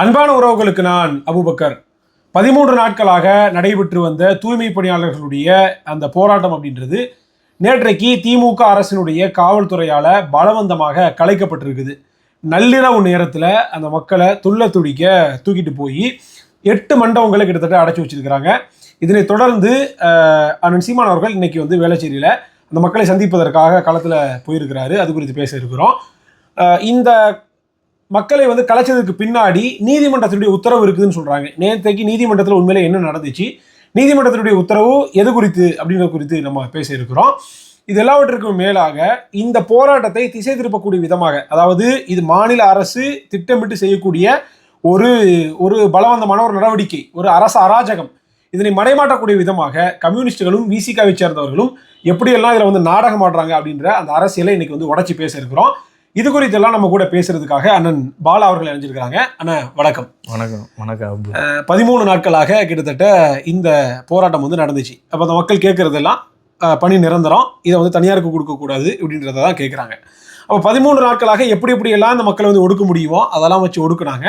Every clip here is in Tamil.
அன்பான உறவுகளுக்கு நான் அபுபக்கர். பதிமூன்று நாட்களாக நடைபெற்று வந்த தூய்மை பணியாளர்களுடைய அந்த போராட்டம் அப்படின்றது நேற்றைக்கு திமுக அரசினுடைய காவல்துறையால் பலவந்தமாக கலைக்கப்பட்டிருக்குது. நள்ளிரவு நேரத்தில் அந்த மக்களை துள்ள துடிக்க தூக்கிட்டு போய் எட்டு மண்டபங்களை கிட்டத்தட்ட அடைச்சி வச்சிருக்கிறாங்க. இதனை தொடர்ந்து அண்ணன் சீமான் அவர்கள் இன்னைக்கு வந்து வேளச்சேரியில் அந்த மக்களை சந்திப்பதற்காக களத்தில் போயிருக்கிறாரு. அது குறித்து பேச இருக்கிறோம். இந்த மக்களை வந்து கலைச்சதுக்கு பின்னாடி நீதிமன்றத்தினுடைய உத்தரவு இருக்குதுன்னு சொல்கிறாங்க நேற்றைக்கு நீதிமன்றத்தில் உண்மையிலே என்ன நடந்துச்சு? நீதிமன்றத்தினுடைய உத்தரவு எது குறித்து அப்படிங்கிறது குறித்து நம்ம பேச இருக்கிறோம். இது எல்லாவற்றிற்கும் மேலாக இந்த போராட்டத்தை திசை திருப்பக்கூடிய விதமாக அதாவது இது மாநில அரசு திட்டமிட்டு செய்யக்கூடிய ஒரு ஒரு பலவந்தமான ஒரு நடவடிக்கை ஒரு அரசு அராஜகம். இதனை மடைமாட்டக்கூடிய விதமாக கம்யூனிஸ்டுகளும் விசிகாவை சேர்ந்தவர்களும் எப்படியெல்லாம் இதில் வந்து நாடகம் ஆடுறாங்க அப்படின்ற அந்த அரசியலை இன்னைக்கு வந்து உடச்சி பேச இருக்கிறோம். இது குறித்தெல்லாம் நம்ம கூட பேசுறதுக்காக அண்ணன் பாலா அவர்கள் இணைஞ்சிருக்கிறாங்க. அண்ணன் வணக்கம். வணக்கம். வணக்கம் பதிமூணு நாட்களாக கிட்டத்தட்ட இந்த போராட்டம் வந்து நடந்துச்சு. அப்போ அந்த மக்கள் கேட்கறதெல்லாம் பணி நிரந்தரம். இதை வந்து தனியாருக்கு கொடுக்கக்கூடாது இப்படின்றத தான் கேட்குறாங்க. அப்போ பதிமூணு நாட்களாக எப்படி எப்படி எல்லாம் இந்த மக்களை வந்து ஒடுக்க முடியுமோ அதெல்லாம் வச்சு ஒடுக்குனாங்க.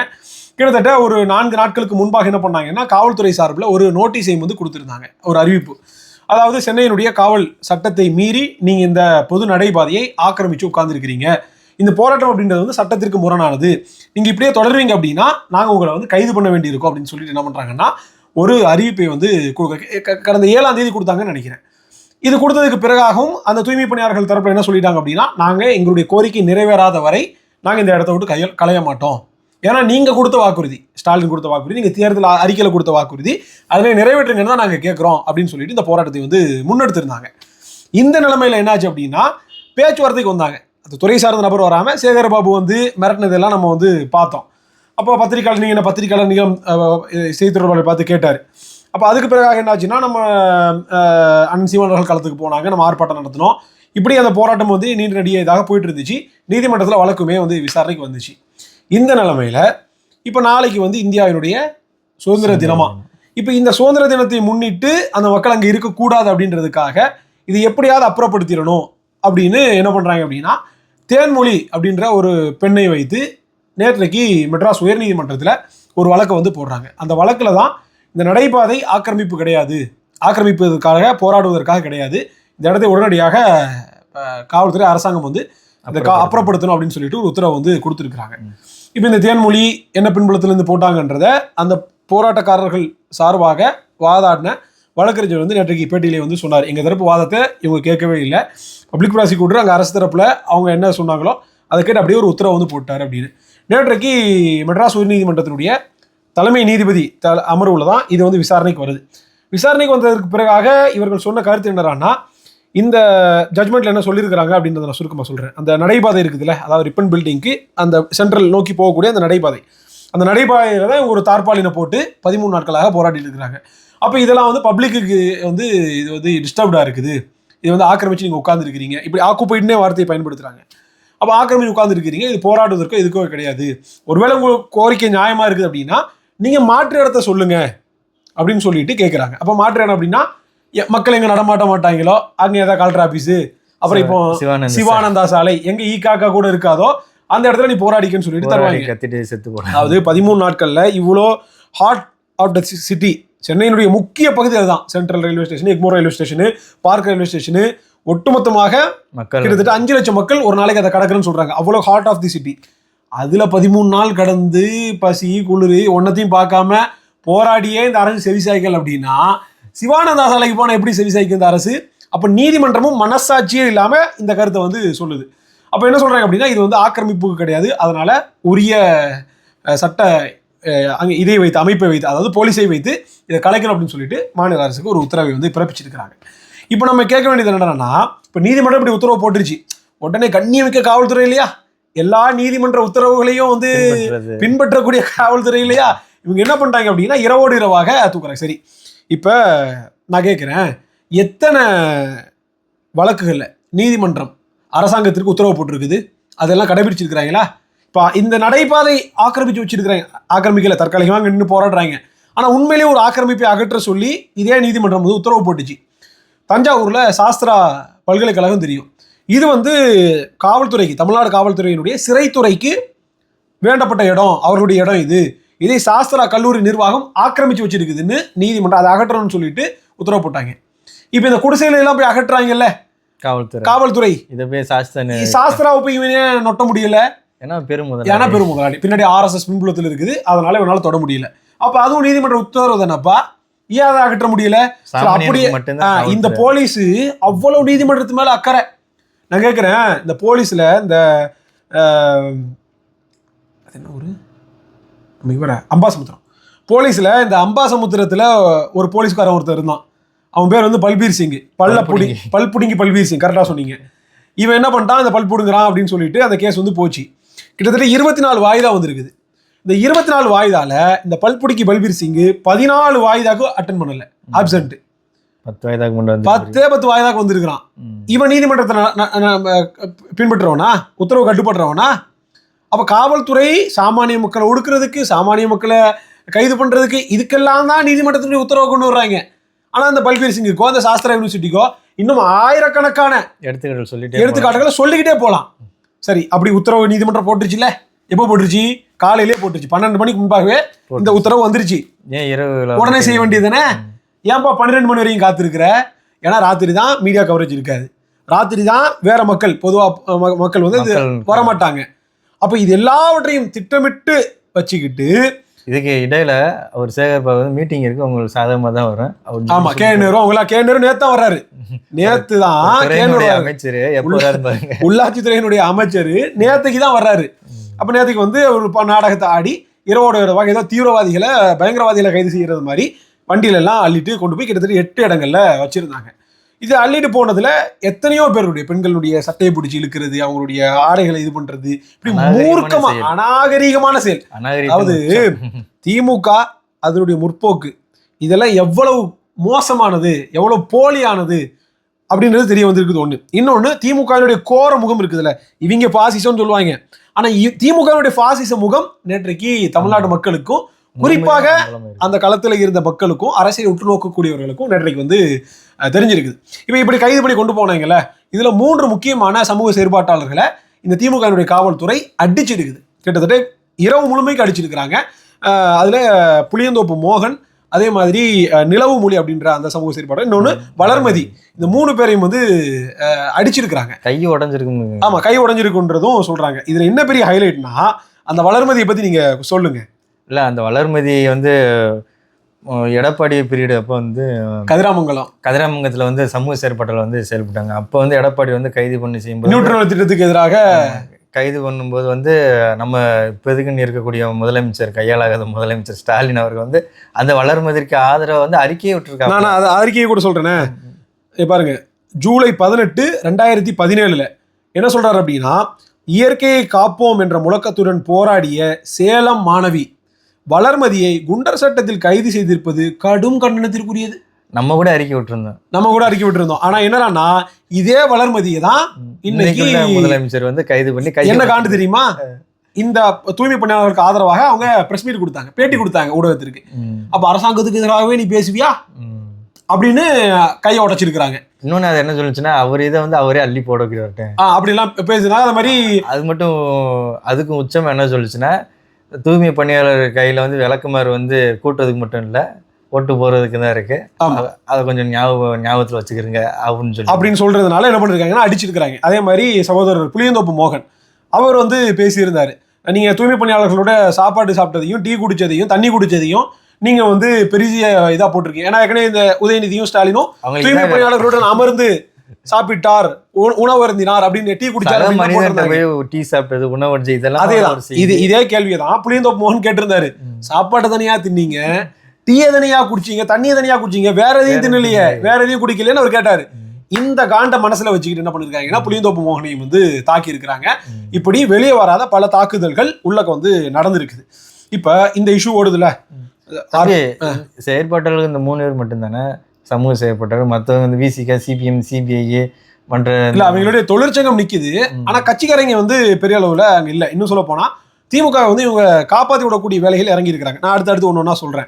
கிட்டத்தட்ட ஒரு நான்கு நாட்களுக்கு முன்பாக என்ன பண்ணாங்கன்னா காவல்துறை சார்பில் ஒரு நோட்டீஸையும் வந்து கொடுத்துருந்தாங்க. ஒரு அறிவிப்பு. அதாவது சென்னையினுடைய காவல் சட்டத்தை மீறி நீங்கள் இந்த பொது நடைபாதையை ஆக்கிரமிச்சு உட்கார்ந்துருக்கிறீங்க. இந்த போராட்டம் அப்படின்றது வந்து சட்டத்திற்கு முரணானது. நீங்கள் இப்படியே தொடருவீங்க அப்படின்னா நாங்கள் உங்களை வந்து கைது பண்ண வேண்டியிருக்கும் அப்படின்னு சொல்லிட்டு என்ன பண்ணுறாங்கன்னா ஒரு அறிவிப்பை வந்து க- கடந்த ஏழாம் தேதி கொடுத்தாங்கன்னு நினைக்கிறேன். இது கொடுத்ததுக்கு பிறகாகவும் அந்த தூய்மை பணியாளர்கள் தரப்பில் என்ன சொல்லிட்டாங்க அப்படின்னா நாங்கள் எங்களுடைய கோரிக்கை நிறைவேறாத வரை நாங்கள் இந்த இடத்த விட்டு கைய களைய மாட்டோம். ஏன்னா நீங்கள் கொடுத்த வாக்குறுதி ஸ்டாலின் கொடுத்த வாக்குறுதி நீங்கள் தேர்தல் அறிக்கையில் கொடுத்த வாக்குறுதி அதனை நிறைவேற்றுங்கன்னு தான் நாங்கள் கேட்குறோம் அப்படின்னு சொல்லிட்டு இந்த போராட்டத்தை வந்து முன்னெடுத்திருந்தாங்க. இந்த நிலைமையில் என்னாச்சு அப்படின்னா பேச்சுவார்த்தைக்கு வந்தாங்க. துறை சார்ந்த நபர் வராம சேகர் பாபு வந்து மிரட்டினதெல்லாம் நம்ம வந்து பார்த்தோம். அப்போ பத்திரிக்கையாளர் நீங்கள் என்ன பத்திரிக்கையாளர் நீங்கள் செய்தி தொடர்பாளர் பார்த்து கேட்டார். அப்போ அதுக்கு பிறகாக என்னாச்சுன்னா நம்ம அண்ணன் சீமான் அவர்கள் களத்துக்கு போனாங்க. நம்ம ஆர்ப்பாட்டம் நடத்தினோம். இப்படி அந்த போராட்டம் வந்து நீண்ட நடிக இதாக போயிட்டு இருந்துச்சு. நீதிமன்றத்தில் வழக்குமே வந்து விசாரணைக்கு வந்துச்சு. இந்த நிலைமையில இப்போ நாளைக்கு வந்து இந்தியாவினுடைய சுதந்திர தினமா? இப்போ இந்த சுதந்திர தினத்தை முன்னிட்டு அந்த மக்கள் அங்கே இருக்கக்கூடாது அப்படின்றதுக்காக இது எப்படியாவது அப்புறப்படுத்திடணும் அப்படின்னு என்ன பண்ணுறாங்க அப்படின்னா தேன்மொழி அப்படின்ற ஒரு பெண்ணை வைத்து நேற்றைக்கு மெட்ராஸ் உயர்நீதிமன்றத்தில் ஒரு வழக்கை வந்து போடுறாங்க. அந்த வழக்கில் தான் இந்த நடைபாதை ஆக்கிரமிப்பு கிடையாது. ஆக்கிரமிப்பதற்காக போராடுவதற்காக கிடையாது. இந்த இடத்தை உடனடியாக காவல்துறை அரசாங்கம் வந்து இந்த கா அப்புறப்படுத்தணும். அப்படின்னு சொல்லிட்டு ஒரு உத்தரவு வந்து கொடுத்துருக்குறாங்க. இப்போ இந்த தேன்மொழி என்ன பின்புலத்திலிருந்து போட்டாங்கன்றத அந்த போராட்டக்காரர்கள் சார்பாக வாதாடின வழக்கறிஞர் வந்து நேற்றைக்கு பேட்டியிலே வந்து சொன்னார். எங்கள் தரப்பு வாதத்தை இவங்க கேட்கவே இல்லை. பப்ளிக் ப்ராசிக்யூட்டர் அங்கே அரசு தரப்பில் அவங்க என்ன சொன்னாங்களோ அதை கேட்டு அப்படியே ஒரு உத்தரவு வந்து போட்டார் அப்படின்னு. நேற்றைக்கு மெட்ராஸ் உயர்நீதிமன்றத்தினுடைய தலைமை நீதிபதி த அமர்வில் தான் இது வந்து விசாரணைக்கு வருது. விசாரணைக்கு வந்ததற்கு பிறகாக இவர்கள் சொன்ன கருத்து என்னடான்னா இந்த ஜட்மெண்ட்டில் என்ன சொல்லியிருக்கிறாங்க அப்படின்றத நான் சுருக்கமாக சொல்கிறேன் அந்த நடைபாதை இருக்குதுல்ல அதாவது ரிப்பன் பில்டிங்க்கு அந்த சென்ட்ரல் நோக்கி போகக்கூடிய அந்த நடைபாதை. அந்த நடைபாதையில் தான் ஒரு தார்பாலினை போட்டு பதிமூணு நாட்களாக போராடிட்டு இருக்கிறாங்க. அப்போ இதெல்லாம் வந்து பப்ளிக்கு வந்து இது வந்து டிஸ்டர்ப்டாக இருக்குது. இது வந்து ஆக்கிரமிச்சு நீங்கள் உட்காந்துருக்கிறீங்க இப்படி ஆக்குப்பைட்னே வார்த்தையை பயன்படுத்துகிறாங்க அப்போ ஆக்கிரமிச்சு உட்காந்துருக்கிறீங்க இது போராடுவதற்கோ இதுக்கோ கிடையாது. ஒருவேளை உங்கள் கோரிக்கை நியாயமாக இருக்குது அப்படின்னா நீங்கள் மாற்று இடத்த சொல்லுங்க அப்படின்னு சொல்லிட்டு கேட்குறாங்க அப்போ மாற்று இடம் அப்படின்னா மக்கள் எங்கே நடமாட்ட மாட்டாங்களோ அங்கே ஏதாவது கலெக்டர் ஆஃபீஸு அப்புறம் இப்போ சிவானந்த சாலை. எங்க ஈ காக்கா கூட இருக்காதோ அந்த இடத்துல நீ போராடிக்கன்னு சொல்லிட்டு தருவாங்க. கத்திட்டு செத்து போனாங்க அதாவது பதிமூணு நாட்கள்ல இவ்வளோ ஹார்ட் ஆஃப் த சிட்டி சென்னையினுடைய முக்கிய பகுதி அதுதான். Central railway station Egmore railway station park railway station ஒட்டுமொத்தமாக மக்கள். கிட்டத்தட்ட அஞ்சு லட்சம் மக்கள் ஒரு நாளைக்கு அதை கடக்குறேன்னு சொல்றாங்க. அவ்வளோ ஹார்ட் ஆஃப் தி சிட்டி அதுல பதிமூணு நாள் கடந்து பசி குளிர் ஒன்னத்தையும் பார்க்காம போராடியே இந்த அரசு செவிசாய்க்கல் அப்படின்னா சிவானந்தா சாலைக்கு போனால் எப்படி செவிசாய்க்கும் இந்த அரசு? அப்போ நீதிமன்றமும் மனசாட்சியே இல்லாம இந்த கருத்தை வந்து சொல்லுது. அப்போ என்ன சொல்றாங்க அப்படின்னா இது வந்து ஆக்கிரமிப்புக்கு கிடையாது. அதனால உரிய சட்ட அங்கே இதை வைத்து அமைப்பை வைத்து அதாவது போலீஸை வைத்து இதை கலைக்கணும் அப்படின்னு சொல்லிட்டு மாநில அரசுக்கு ஒரு உத்தரவை வந்து பிறப்பிச்சிருக்கிறாங்க. இப்போ நம்ம கேட்க வேண்டியது என்னன்னா இப்போ நீதிமன்றம் இப்படி உத்தரவு போட்டுருச்சு. உடனே கண்ணியமிக்க காவல்துறை இல்லையா? எல்லா நீதிமன்ற உத்தரவுகளையும் வந்து. பின்பற்றக்கூடிய காவல்துறை இல்லையா? இவங்க என்ன பண்ணிட்டாங்க அப்படின்னா இரவோடு இரவாக தூக்குறாங்க. சரி இப்போ நான் கேட்குறேன் எத்தனை வழக்குகளில் நீதிமன்றம் அரசாங்கத்திற்கு உத்தரவு போட்டிருக்குது? அதெல்லாம் கடைபிடிச்சிருக்கிறாங்களா? இப்போ இந்த நடைபாதை ஆக்கிரமிச்சு வச்சிருக்கிறாங்க ஆக்கிரமிக்கல தற்காலிகமாக நின்று போராடுறாங்க. ஆனால் உண்மையிலேயே ஒரு ஆக்கிரமிப்பை அகற்ற சொல்லி இதே நீதிமன்றம் வந்து உத்தரவு போட்டுச்சு. தஞ்சாவூரில் சாஸ்திரா பல்கலைக்கழகம் தெரியும். இது வந்து காவல்துறைக்கு தமிழ்நாடு காவல்துறையினுடைய சிறைத்துறைக்கு வேண்டப்பட்ட இடம் அவர்களுடைய இடம் இது. இதை சாஸ்திரா கல்லூரி நிர்வாகம் ஆக்கிரமிச்சு வச்சிருக்குதுன்னு நீதிமன்றம் அதை அகற்றணும்னு சொல்லிட்டு உத்தரவு போட்டாங்க. இப்போ இந்த குடிசையில எல்லாம் போய் அகற்றுறாங்கல்ல? காவல்துறை. காவல்துறை. இதை போய் சாஸ்தானு சாஸ்திராவை போய் இவனே நொட்ட முடியல. ஏன்னா பெரும் ஏன்னா பெரும் முதலாளி பின்னாடி ஆர்எஸ்எஸ் பின்புலத்தில் இருக்குது. அதனால இவனால தொட முடியல. அப்ப அதுவும் நீதிமன்ற உத்தரவு தானப்பா ஏன் அதை அகற்ற முடியல? அப்படியே இந்த போலீஸ் அவ்வளவு நீதிமன்றத்து மேல அக்கறை. நான் கேட்குறேன் இந்த போலீஸ்ல இந்த அது என்ன ஊரு? நம்ம இவர? அம்பாசமுத்திரம். போலீஸ்ல இந்த அம்பாசமுத்திரத்துல ஒரு போலீஸ்காரன் ஒருத்தர் இருந்தான். அவன் பேர் வந்து பல்பீர் சிங். பல்ல புடி பல்புடிங்கி. பல் புடிங்கி பல்பீர் சிங் கரெக்டாக சொன்னீங்க. இவன் என்ன பண்ணிட்டான்? இந்த பல் புடுங்குறான் அப்படின்னு சொல்லிட்டு அந்த கேஸ் வந்து போச்சு. கிட்டத்தட்ட இருபத்தி நாலு வாய்தா வந்திருக்குது. இந்த இருபத்தி நாலு வாய்தால இந்த பல்புடிக்கு பல்பீர் சிங் பதினாலு வாய்தாக்கு அட்டன் பண்ணல. ஆப்சென்ட் பத்து வயதாக்கு முன்னாடி வந்து பத்தே பத்து வாய்தாக்கு வந்திருக்கிறான். இவன் நீதிமன்றத்தை பின்பற்றுறவனா? உத்தரவு கட்டுப்படுறவனா அப்ப காவல்துறை சாமானிய மக்களை ஒடுக்குறதுக்கு சாமானிய மக்களை கைது பண்றதுக்கு இதுக்கெல்லாம் தான் நீதிமன்றத்தினுடைய உத்தரவு கொண்டு வர்றாங்க. ஆனா அந்த பல்பீர் சிங்குக்கோ அந்த சாஸ்திரா யூனிவர்சிட்டிக்கோ இன்னும் ஆயிரக்கணக்கான எடுத்துக்காட்டு சொல்லிட்டு எடுத்துக்காட்டுகளை சொல்லிக்கிட்டே போலாம். சரி அப்படி உத்தரவு நீதிமன்றம் போட்டுருச்சுல எப்போ போட்டுருச்சு? காலையிலே போட்டுருச்சு. பன்னெண்டு மணிக்கு முன்பாகவே இந்த உத்தரவு வந்துருச்சு. ஏன் இரவு உடனே செய்ய வேண்டியதுதானே ஏன்பா பன்னிரெண்டு மணி வரையும் காத்திருக்கிற? ஏன்னா ராத்திரி தான் மீடியா கவரேஜ் இருக்காது. ராத்திரி தான் வேற மக்கள் பொதுவாக மக்கள் வந்து வரமாட்டாங்க. அப்போ இது எல்லாவற்றையும் திட்டமிட்டு வச்சுக்கிட்டு இதுக்கு இடையில அவர் சேகர் பாபு வந்து மீட்டிங் இருக்கு. உங்களுக்கு சாதகமா தான் வரும். அவர் ஆமா கே நேரு அவங்களா கே நேரு நேத்து தான் வர்றாரு. நேத்து தான். அமைச்சர் உள்ளாட்சித்துறையினுடைய அமைச்சர் நேத்துக்கு தான் வர்றாரு. அப்ப நேத்துக்கு வந்து ஒரு நாடகத்தை ஆடி இரவோட இரவாக ஏதோ தீவிரவாதிகளை பயங்கரவாதிகளை கைது செய்யறது மாதிரி வண்டியில எல்லாம் அள்ளிட்டு கொண்டு போய் கிட்டத்தட்ட எட்டு இடங்கள்ல வச்சிருந்தாங்க. இது அள்ளிட்டு போனதுல எத்தனையோ பேருடைய பெண்களுடைய சட்டையை பிடிச்சி இழுக்கிறது அவங்களுடைய ஆடைகளை இது பண்றது. இப்படி மூர்க்கமா செயல். அநாகரீகமான செயல். அதாவது திமுக அதனுடைய முற்போக்கு. இதெல்லாம் எவ்வளவு மோசமானது எவ்வளவு போலியானது அப்படின்றது தெரிய வந்திருக்குது ஒண்ணு. இன்னொன்னு திமுகவினுடைய கோர முகம் இருக்குதுல்ல. இவங்க பாசிசம்னு சொல்லுவாங்க. ஆனா இ- திமுகவினுடைய பாசிச முகம் நேற்றைக்கு தமிழ்நாடு மக்களுக்கும் குறிப்பாக அந்த களத்துல இருந்த மக்களுக்கும் அரசியல் உற்று நோக்கக்கூடியவர்களுக்கும் நேற்றைக்கு வந்து தெரிஞ்சிருக்குது. இப்போ இப்படி கைது பண்ணி கொண்டு போனாங்கல்ல இதுல மூன்று முக்கியமான சமூக செயற்பாட்டாளர்களை இந்த திமுகவினுடைய காவல்துறை அடிச்சிருக்குது. கிட்டத்தட்ட இரவு முழுமைக்கு அடிச்சிருக்கிறாங்க. அதுல புளியந்தோப்பு மோகன் அதே மாதிரி நிலவு மொழி அப்படின்ற அந்த சமூக செயற்பாடு இன்னொன்னு வளர்மதி. இந்த மூணு பேரையும் வந்து அடிச்சிருக்கிறாங்க. கை உடஞ்சிருக்கு ஆமா கை உடைஞ்சிருக்குன்றதும் சொல்றாங்க. இதுல என்ன பெரிய ஹைலைட்னா அந்த வளர்மதியை பத்தி நீங்க சொல்லுங்க. இல்ல அந்த வளர்மதி வந்து எடப்பாடி பீரியட் அப்போ வந்து கதிராமங்கலம். கதிராமங்கலத்துல வந்து சமூக செயற்பாட்டில் வந்து செயல்பட்டாங்க. அப்போ வந்து எடப்பாடி வந்து கைது பண்ணி செய்யும்போது நியூட்ரல் திட்டத்துக்கு எதிராக கைது பண்ணும்போது வந்து நம்ம இப்போதுக்குன்னு இருக்கக்கூடிய முதலமைச்சர் கையாளாகாத முதலமைச்சர் ஸ்டாலின் அவர்கள் வந்து அந்த வளர்மதிக்கு ஆதரவை வந்து அறிக்கையை விட்டுருக்காங்க நான் அதை அறிக்கையை கூட இங்க பாருங்க. ஜூலை பதினெட்டு ரெண்டாயிரத்தி பதினேழுல என்ன சொல்றாரு அப்படின்னா இயற்கையை காப்போம் என்ற முழக்கத்துடன் போராடிய சேலம் மாணவி வளர்மதியை குண்டர் சட்டத்தில் கைது செய்திருப்பது கடும் கண்டனத்திற்குரியது. நம்ம கூட அறிக்கை விட்டுருந்தோம். நம்ம கூட அறிக்கை விட்டுருந்தோம். ஆனா என்னன்னா இதே வளர்மதியை தான் இன்னைக்கு முதலமைச்சர் வந்து கைது பண்ணி என்ன காண்டு தெரியுமா? இந்த தூய்மை பணியாளருக்கு ஆதரவாக அவங்க பிரஸ் மீட் கொடுத்தாங்க. பேட்டி கொடுத்தாங்க ஊடகத்திற்கு. அப்ப அரசாங்கத்துக்கு எதிராகவே நீ பேசுவியா. அப்படின்னு கையை உடைச்சிருக்கிறாங்க. இன்னொன்னு அது என்ன சொல்லுச்சுன்னா அவர் இதை வந்து அவரே அள்ளி போட வைக்கிறவர்கிட்ட ஆ, அப்படிலாம் பேசுனா அது மாதிரி அது மட்டும் அதுக்கும் உச்சம் என்ன சொல்லுச்சுன்னா தூய்மை பணியாளர் கையில வந்து விளக்குமாறு வந்து கூட்டுறதுக்கு மட்டும் இல்ல ஓட்டு போறதுக்கு தான் இருக்கு. ஆமா. அத- கொஞ்சம் ஞாபகம் ஞாபகத்துல வச்சுக்கிறீங்க அப்படின்னு சொல்லி. அப்படின்னு சொல்றதுனால என்ன பண்ணிருக்காங்கன்னா அடிச்சிருக்காங்க அதே மாதிரி சகோதரர் புளியந்தோப்பு மோகன் அவர் வந்து பேசியிருந்தாரு. நீங்க தூய்மை பணியாளர்களோட சாப்பாடு சாப்பிட்டதையும் டீ குடிச்சதையும் தண்ணி குடிச்சதையும் நீங்க வந்து பெரிய இதா போட்டிருக்கீங்க. ஏன்னா ஏற்கனவே இந்த உதயநிதியும் ஸ்டாலினும் தூய்மை பணியாளர்களுடன் அமர்ந்து சாப்பிட்டார் உண- உணவு அருந்தினார் அப்படின்னு டீ குடிச்சார். போய் டீ சாப்பிட்டது உணவடிச்சு இதெல்லாம் ஒரு செய்தி. இது இதே கேள்வியை தான் புளியந்தோப்பு மோகன் கேட்டிருந்தாரு. சாப்பாட்டை தனியா தின்னீங்க டீயை தனியா குடிச்சீங்க தண்ணியை தனியா குடிச்சீங்க வேற எதையும் தின்னலையே வேற எதையும் குடிக்கலன்னு அவர் கேட்டாரு. இந்த காண்ட மனசுல வச்சுக்கிட்டு என்ன பண்ணிருக்காங்கன்னா புளியந்தோப்பு மோகனையும் வந்து தாக்கி இருக்கிறாங்க. இப்படி வெளியே வராத பல தாக்குதல்கள் உள்ளக்க வந்து நடந்திருக்குது. இப்ப இந்த இஷ்யூ ஓடுதுல. செயற்பாட்டாளர்கள் இந்த மூணு பேர் மட்டும்தானே? சமூக செயற்பாட்டாளர் மற்றவங்க வந்து விசிகா சிபிஎம் சிபிஐ மன்ற இல்ல அவங்களுடைய தொழிற்சங்கம் நிக்குது. ம். ஆனா கட்சிக்காரங்க வந்து பெரிய அளவுல அங்க இல்ல. இன்னும் சொல்ல போனா திமுக வந்து இவங்க காப்பாத்தி விடக்கூடிய வேலைகள் இறங்கி இருக்கிறாங்க. நான் அடுத்து அடுத்து ஒன்று ஒன்றா சொல்றேன்.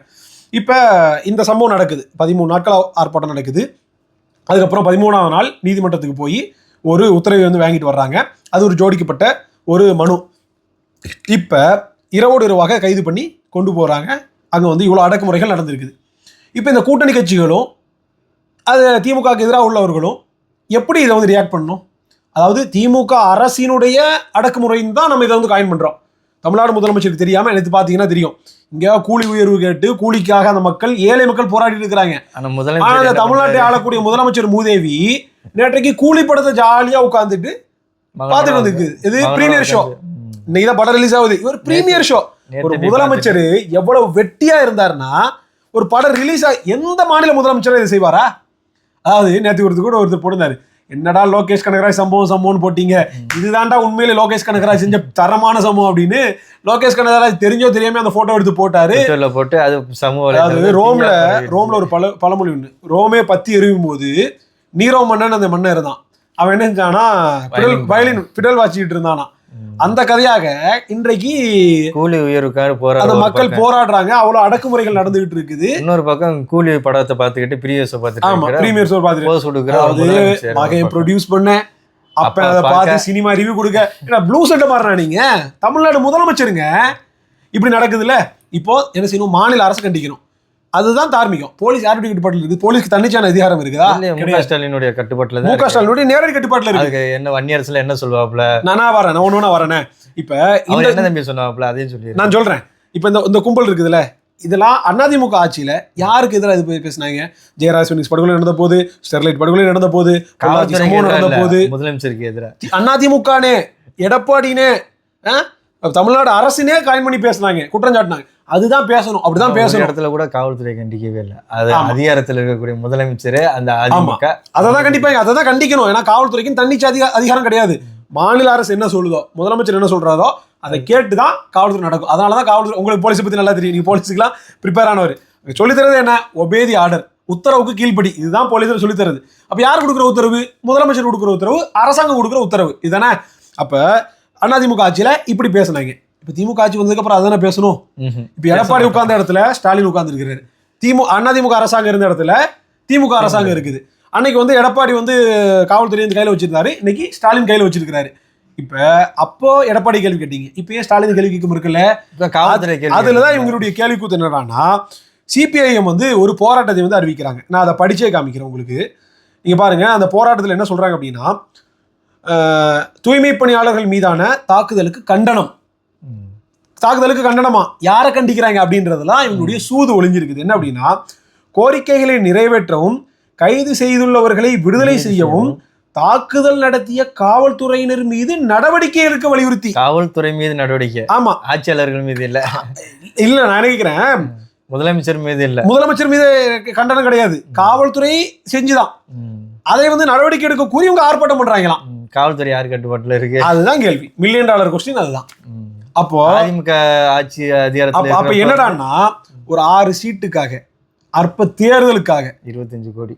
இப்ப இந்த சம்பவம் நடக்குது. பதிமூணு நாட்கள் ஆர்ப்பாட்டம் நடக்குது. அதுக்கப்புறம் பதிமூணாவது நாள் நீதிமன்றத்துக்கு போய் ஒரு உத்தரவை வந்து வாங்கிட்டு வர்றாங்க. அது ஒரு ஜோடிக்கப்பட்ட ஒரு மனு. இப்ப இரவோடு இரவாக கைது பண்ணி கொண்டு போகிறாங்க அங்கே வந்து இவ்வளோ அடக்குமுறைகள் நடந்திருக்குது. இப்போ இந்த கூட்டணி கட்சிகளும் அது திமுகவுக்கு எதிராக உள்ளவர்களும் எப்படி இதை வந்து ரியாக்ட் பண்ணணும்? அதாவது திமுக அரசினுடைய அடக்குமுறைன்னு தான் நம்ம இதை வந்து காயின் பண்ணுறோம் தமிழ்நாடு முதலமைச்சருக்கு தெரியாமல் எனக்கு பார்த்தீங்கன்னா தெரியும். இங்கே கூலி உயர்வு கேட்டு கூலிக்காக அந்த மக்கள் ஏழை மக்கள் போராடிட்டு இருக்கிறாங்க. ஆனா ஆனா முதலமைச்சர் இந்த என்ன தமிழ்நாட்டை? ஆளக்கூடிய முதலமைச்சர் மூதேவி நேற்றைக்கு கூலி படத்தை ஜாலியா உட்காந்துட்டு மகனோட பார்த்துட்டு வந்துருக்கு. இது பிரீமியர் ஷோ. இன்னைக்கு தான் படம் ரிலீஸ் ஆகுது. இவர் பிரீமியர் ஷோ ஒரு முதலமைச்சர் எவ்வளவு வெட்டியா இருந்தாருன்னா ஒரு படம் ரிலீஸ் ஆகி எந்த மாநில முதலமைச்சரும் இதை செய்வாரா? அதாவது நேற்று ஒருத்தர் கூட ஒருத்தர் போட்டிருந்தாரு என்னடா லோகேஷ் கனகராஜ் சம்பவம் சம்பவம்னு போட்டீங்க இதுதான்டா உண்மையிலே லோகேஷ் கனகராஜ் செஞ்ச தரமான சம்பவம் அப்படின்னு லோகேஷ் கனகராஜ் தெரிஞ்சோ தெரியாம அந்த போட்டோ எடுத்து போட்டாரு போட்டு அது சமூக அதாவது ரோம்ல ரோம்ல ஒரு பழ பழமொழி ஒண்ணு ரோமே பத்தி எரியும் போது நீரோ மன்னன் அந்த மன்னன் இருந்தான் அவன் என்ன செஞ்சானா. வயலின் பிடல் வாசிக்கிட்டு இருந்தானா. அந்த கதையாக இன்றைக்கு கூலி உயர்வுக்காக போராட மக்கள் போராடுறாங்க. அவ்வளவு அடக்குமுறைகள் நடந்துகிட்டு இருக்குது. இன்னொரு பக்கம் கூலி படத்தை பார்த்துக்கிட்டு ஆமா பார்த்துட்டு பிரீமியர் ஷோ முதலமைச்சர் மகன். ப்ரொடியூஸ் பண்ண அப்ப அதை பார்த்து. சினிமா ரிவ்யூ கொடுக்க. ஏன்னா ப்ளூ சட்டை மாறினா நீங்க? தமிழ்நாடு முதலமைச்சருங்க. இப்படி நடக்குதுல்ல? இப்போ என்ன செய்யணும்? மாநில அரசு கண்டிக்கணும். அதுதான் தார்மீகம். போலீஸ் யாருடைய கட்டுப்பாட்டில் இருக்குது? போலீஸ்க்கு தன்னிச்சான அதிகாரம் இருக்குதா ஸ்டாலினுடைய கட்டுப்பாட்டுல தான் க ஸ்டாலினுடைய நேரடி கட்டுப்பாட்டில் இருக்கு. என்ன வன்னியரசுல என்ன சொல்லுவாப்ல நானா வரேன் ஒன்று ஒன்றா வரேனே. இப்போ என்ன தம்பி சொன்னாப்ல அதையும் சொல்லி நான் சொல்றேன். இப்போ இந்த இந்த கும்பல் இருக்குதுல்ல இதெல்லாம் அதிமுக ஆட்சியில யாருக்கு எதிராக இது போய் பேசுனாங்க? ஜெயராஜ் பினிக்ஸ் படுகொலை நடந்த போது ஸ்டெர்லைட் படுகொலை நடந்த போது நடந்த போது. முதலமைச்சருக்கு எதிரா? அதிமுகனே எடப்பாடினே? தமிழ்நாடு அரசுனே காயின் பண்ணி பேசுனாங்க குற்றம் சாட்டினாங்க. அதுதான் பேசணும் அப்படிதான் பேசணும். இடத்துல கூட காவல்துறை கண்டிக்கவே இல்லை. அது. அதிகாரத்துல இருக்கக்கூடிய முதலமைச்சர் அந்த அதிமுக. அதை தான் கண்டிப்பாங்க அதை தான் கண்டிக்கணும். ஏன்னா காவல்துறைக்கும் தன்னிச்சு அதிக அதிகாரம் கிடையாது. மாநில அரசு என்ன சொல்லுதோ முதலமைச்சர் என்ன சொல்றாரோ அதை கேட்டு தான் காவல்துறை நடக்கும். அதனால தான் காவல்துறை உங்களுக்கு போலீஸை பத்தி நல்லா தெரியும். நீங்க போலீஸுக்குலாம் ப்ரிப்பேர் ஆனவர். சொல்லி தரது என்ன? ஒபேதி ஆர்டர் உத்தரவுக்கு கீழ்ப்படி. இதுதான் போலீஸ் சொல்லி தருது. அப்ப யார் கொடுக்குற உத்தரவு? முதலமைச்சர் கொடுக்குற உத்தரவு அரசாங்கம் கொடுக்குற உத்தரவு. இதுதானே? அப்ப அதிமுக ஆட்சியில இப்படி பேசுனாங்க. இப்ப திமுக ஆட்சி வந்ததுக்கு அப்புறம் அதானே பேசணும். இப்ப எடப்பாடி உட்கார்ந்த இடத்துல ஸ்டாலின் உட்கார்ந்துருக்கிறாரு. திமு அதிமுக அரசாங்கம் இருந்த இடத்துல திமுக அரசாங்கம் இருக்குது. அன்னைக்கு வந்து எடப்பாடி வந்து காவல்துறை வந்து கையில வச்சிருந்தாரு. இன்னைக்கு ஸ்டாலின் கையில வச்சிருக்காரு இப்ப அப்போ எடப்பாடி கேள்வி கேட்டீங்க. இப்ப ஏன் ஸ்டாலின் கேள்வி கேட்கும் இருக்குல்ல? அதுலதான். இவங்களுடைய கேள்வி கூத்து என்னடான்னா சிபிஐஎம் வந்து ஒரு போராட்டத்தை வந்து அறிவிக்கிறாங்க. நான் அதை படிச்சே காமிக்கிறேன் உங்களுக்கு. நீங்க பாருங்க அந்த போராட்டத்தில் என்ன சொல்றாங்க அப்படின்னா தூய்மை பணியாளர்கள் மீதான தாக்குதலுக்கு கண்டனம். தாக்குதலுக்கு கண்டனமா? யாரை கண்டிக்கிறாங்க அப்படின்றதெல்லாம் இவங்களுடைய சூது ஒளிஞ்சிருக்குது. என்ன அப்படின்னா கோரிக்கைகளை நிறைவேற்றவும் கைது செய்துள்ளவர்களை விடுதலை செய்யவும் தாக்குதல் நடத்திய காவல்துறையினர் மீது நடவடிக்கை எடுக்க வலியுறுத்தி. காவல்துறை மீது நடவடிக்கை. ஆமா. ஆட்சியாளர்கள் மீது இல்ல. இல்ல நான் நினைக்கிறேன் முதலமைச்சர் மீது இல்ல. முதலமைச்சர் மீது கண்டனம் கிடையாது. காவல்துறை செஞ்சுதான். அதை வந்து நடவடிக்கை எடுக்க கூறி இவங்க ஆர்ப்பாட்டம் பண்றாங்களாம். காவல்துறை யார் கட்டுப்பாட்டுல இருக்கு அதுதான் கேள்வி மில்லியன் டாலர் கொஸ்டின் அதுதான். அப்போ அதிமுக ஆட்சி அதிகாரத்துல அப்ப என்னடான்னா ஒரு ஆறு சீட்டுக்காக அற்ப தேர்தலுக்காக இருபத்தஞ்சு கோடி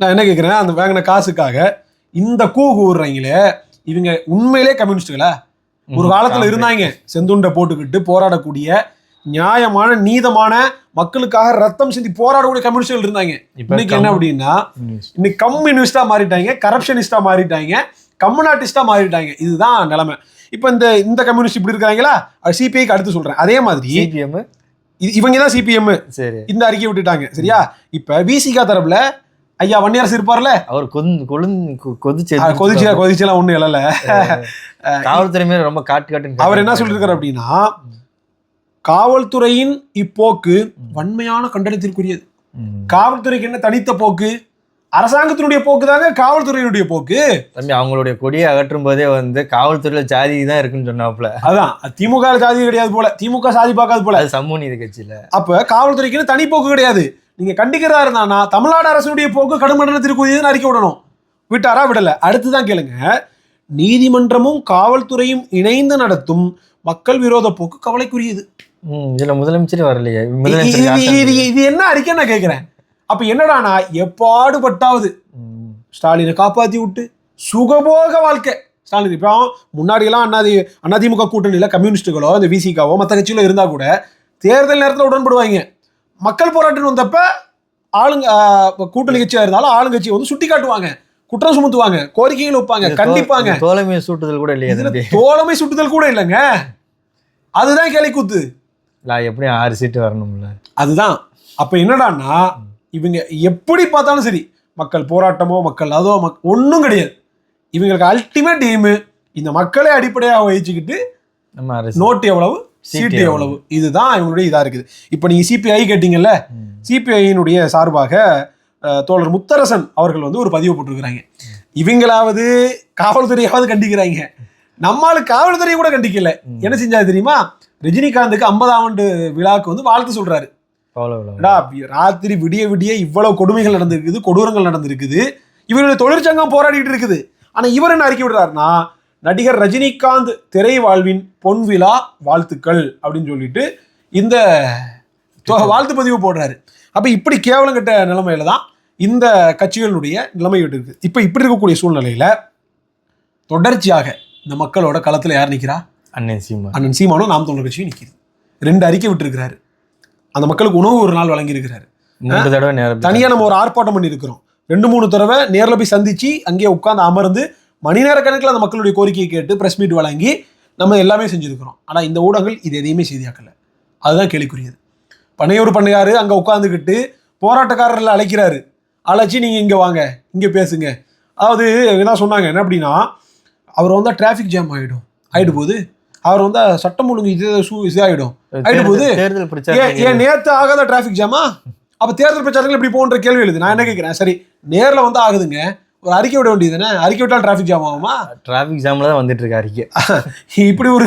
நான் என்ன கேட்குறேன் அந்த வாங்கின காசுக்காக இந்த கூ கூறுறாங்களே இவங்க உண்மையிலே கம்யூனிஸ்டுகளா ஒரு. காலத்துல. இருந்தாங்க செந்துண்டை போட்டுக்கிட்டு போராடக்கூடிய நியாயமான நீதமான மக்களுக்காக ரத்தம் சிந்தி போராடக்கூடிய கம்யூனிஸ்டுகள் இருந்தாங்க இன்னைக்கு என்ன அப்படின்னா. இன்னைக்கு கம்யூனிஸ்டா மாறிட்டாங்க கரப்ஷனிஸ்டா மாறிட்டாங்க கம்யூனாட்டிஸ்டா மாறிட்டாங்க. இதுதான் நிலைமை. இப்போ இந்த இந்த கம்யூனிஸ்ட் இப்படி இருக்காங்களா அது சிபிஐக்கு அடுத்து சொல்றேன். அதே மாதிரி சிபிஎம் இவங்க தான் சிபிஎம் சரி. இந்த அறிக்கை விட்டுட்டாங்க. சரியா? இப்ப விசிகா தரப்புல ஐயா வன்னியரசு இருப்பார்ல? அவர் கொதிச்சு கொதிச்சு கொதிச்செல்லாம் ஒண்ணும் இல்லைல்ல. காவல்துறை மேல ரொம்ப காட்டு காட்டுன்னு அவர் என்ன சொல்லியிருக்காரு அப்படின்னா காவல்துறையின் இப்போக்கு வன்மையான கண்டனத்திற்குரியது. காவல்துறைக்கு என்ன தனித்த போக்கு? அரசாங்கத்தினுடைய போக்கு தாங்க காவல்துறையினுடைய போக்கு. தம்பி அவங்களுடைய கொடியை அகற்றும் போதே வந்து காவல்துறையில ஜாதி தான் இருக்குன்னு சொன்னாப்புல. அதான். திமுக சாதி கிடையாது போல. திமுக சாதி பார்க்காது போல. அது சமூக நீதி கட்சியில. அப்ப காவல்துறைக்குன்னு தனி போக்கு கிடையாது. நீங்க கண்டிக்கிறதா இருந்தானா தமிழ்நாடு அரசுடைய போக்கு கடும் கண்டனத்திற்குரியதுன்னு அறிக்கை விடணும். விட்டாரா விடல. அடுத்துதான் கேளுங்க. நீதிமன்றமும் காவல்துறையும் இணைந்து நடத்தும் மக்கள் விரோத போக்கு கவலைக்குரியது. ம், இதுல முதலமைச்சரே வரலையே. இது என்ன அறிக்கை நான் கேட்கிறேன் அப்ப என்னடானா எப்பாடுபட்டாவது. ஸ்டாலினை காப்பாத்தி விட்டு சுகபோக வாழ்க்கை. ஸ்டாலின் இப்போ முன்னாடி எல்லாம் அண்ணாதி அதிமுக கூட்டணியில கம்யூனிஸ்டுகளோ இந்த விசிகாவோ மற்ற கட்சிகளோ இருந்தா கூட தேர்தல் நேரத்துல உடன்படுவாங்க. மக்கள் போராட்டம் வந்தப்ப ஆளுங்க கூட்டணி கட்சியா இருந்தாலும் ஆளுங்கட்சியை வந்து சுட்டி காட்டுவாங்க குற்றம் சுமத்துவாங்க கோரிக்கைகள் வைப்பாங்க கண்டிப்பாங்க. இது தோழமையை சூட்டுதல் கூட இல்லையா தோழமை சுட்டுதல் கூட இல்லைங்க. அதுதான் கேலி கூத்து இல்லை எப்படியும் ஆறு சீட்டு வரணும்ல. அதுதான். அப்ப என்னடான்னா இவங்க எப்படி பார்த்தாலும் சரி மக்கள் போராட்டமோ மக்கள் அதோ மக் ஒன்றும் கிடையாது. இவங்களுக்கு அல்டிமேட் எய்மு இந்த மக்களை அடிப்படையாக வச்சுக்கிட்டு நம்ம நோட்டு எவ்வளவு சீட்டு எவ்வளவு. இதுதான் இவங்களுடைய இதா இருக்குது. இப்போ நீங்க சிபிஐ கேட்டீங்கல்ல. சிபிஐயினுடைய சார்பாக தோழர் முத்தரசன் அவர்கள் வந்து ஒரு பதிவு போட்டிருக்கிறாங்க. இவங்களாவது காவல்துறையாவது கண்டிக்கிறாங்க. நம்மால காவல்துறையை கூட கண்டிக்கல. என்ன செஞ்சாரு தெரியுமா? ரஜினிகாந்துக்கு ஐம்பதாம் ஆண்டு விழாவுக்கு வந்து வாழ்த்து சொல்றாரு. டா, ராத்திரி விடிய விடிய இவ்வளவு கொடுமைகள் நடந்திருக்குது கொடூரங்கள் நடந்திருக்குது. இவருடைய தொழிற்சங்கம் போராடிட்டு இருக்குது. ஆனா இவர் என்ன அறிக்கை விடுறாருன்னா நடிகர் ரஜினிகாந்த் திரை வாழ்வின் பொன் விழா வாழ்த்துக்கள் அப்படின்னு சொல்லிட்டு இந்த வாழ்த்து பதிவு போடுறாரு. அப்ப இப்படி கேவலம் கட்ட நிலைமையில தான் இந்த கட்சிகளுடைய நிலைமை இருக்கு. இப்ப இப்படி இருக்கக்கூடிய சூழ்நிலையில தொடர்ச்சியாக இந்த மக்களோட களத்துல யார் நிக்கிறா? அண்ணன் சீமா அண்ணன் சீமானும் நாம் தமிழர் கட்சியும் நிக்குது. ரெண்டு அறிக்கை விட்டுருக்கிறாரு. அந்த மக்களுக்கு உணவு ஒரு நாள் வழங்கி இருக்கிறாரு மூன்று தடவை நேரம் தனியா நம்ம ஒரு ஆர்ப்பாட்டம் பண்ணியிருக்கிறோம். ரெண்டு மூணு தடவை நேர்ல போய் சந்திச்சு அங்கேயே உட்கார்ந்து அமர்ந்து மணி நேர கணக்கில் அந்த மக்களுடைய கோரிக்கையை கேட்டு பிரஸ் மீட் வழங்கி நம்ம எல்லாமே செஞ்சிருக்கிறோம். ஆனா இந்த ஊடகங்கள் இது எதையுமே செய்தியாக்கல. அதுதான் கேள்விக்குரியது. பண்ணையூர் பண்ணையாரு அங்க உட்காந்துக்கிட்டு போராட்டக்காரர்ல அழைக்கிறாரு. அழைச்சி நீங்க இங்க வாங்க. இங்க பேசுங்க. அதாவது என்ன சொன்னாங்க? என்ன அப்படின்னா அவர் வந்தா டிராஃபிக் ஜாம் ஆயிடும். ஆயிடு போது அவர் வந்தா சட்டம் ஒழுங்கு இது போகுது. தேர்தல் தேர்தல் ஏன் நேத்து ஆகாத டிராஃபிக் ஜாமா அப்ப தேர்தல் பிரச்சாரங்கள் இப்படி போன்ற கேள்வி எழுது. நான் என்ன கேட்கிறேன் சரி நேர்ல வந்து ஆகுதுங்க. ஒரு அறிக்கை விட வேண்டியது தானே? அறிக்கை விட்டால் டிராஃபிக் ஜாம் ஆகுமா? டிராஃபிக் ஜாம்ல தான் வந்துட்டு இருக்கு அறிக்கை. இப்படி ஒரு